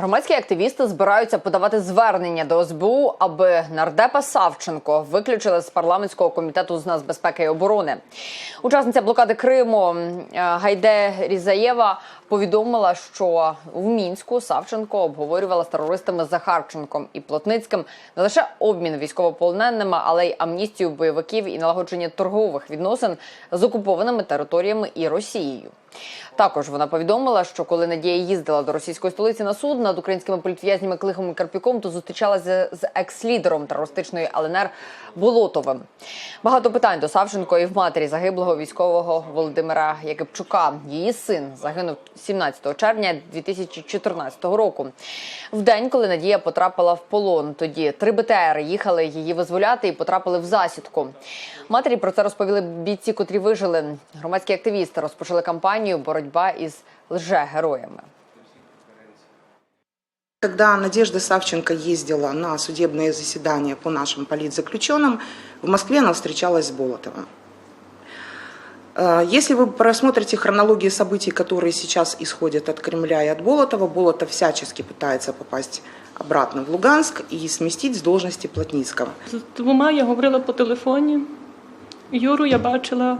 Громадські активісти збираються подавати звернення до СБУ, аби нардепа Савченко виключили з парламентського комітету з нацбезпеки і оборони. Учасниця блокади Криму е, Гайде Різаєва повідомила, що в мінську Савченко обговорювала з терористами Захарченком і Плотницьким не лише обмін військовополоненими, але й амністію бойовиків і налагодження торгових відносин з окупованими територіями і Росією. Також вона повідомила, що коли Надія їздила до російської столиці на суд над українськими політв'язнями Клихом і Карпюком, то зустрічалася з екс-лідером терористичної ЛНР Болотовим. Багато питань до Савченко і в матері загиблого військового Володимира Якипчука. Її син загинув 17 червня 2014 року. В день, коли Надія потрапила в полон, тоді три БТР їхали її визволяти і потрапили в засідку. Матері про це розповіли бійці, котрі вижили. Громадські активісти розпочали кампанію боротьба із лже-героями. Когда Надежда Савченко ездила на судебные заседания по нашим политзаключенным, в Москве она встречалась с Болотовым. Э, Если вы просмотрите хронологию событий, которые сейчас исходят от Кремля и от Болотова, Болотов всячески пытается попасть обратно в Луганск и сместить с должности Плотницкого. З двома я говорила по телефоні. Юру я бачила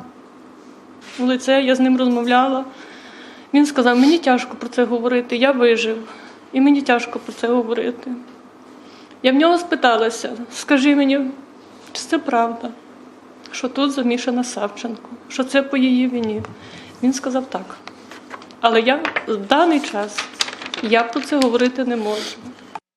у лице, я з ним розмовляла. Він сказав, мені тяжко про це говорити, я вижив, І мені тяжко про це говорити. Я в нього спиталася, скажи мені, чи це правда, що тут замішана Савченко, що це по її вині. Він сказав так. Але я в даний час я про це говорити не можу.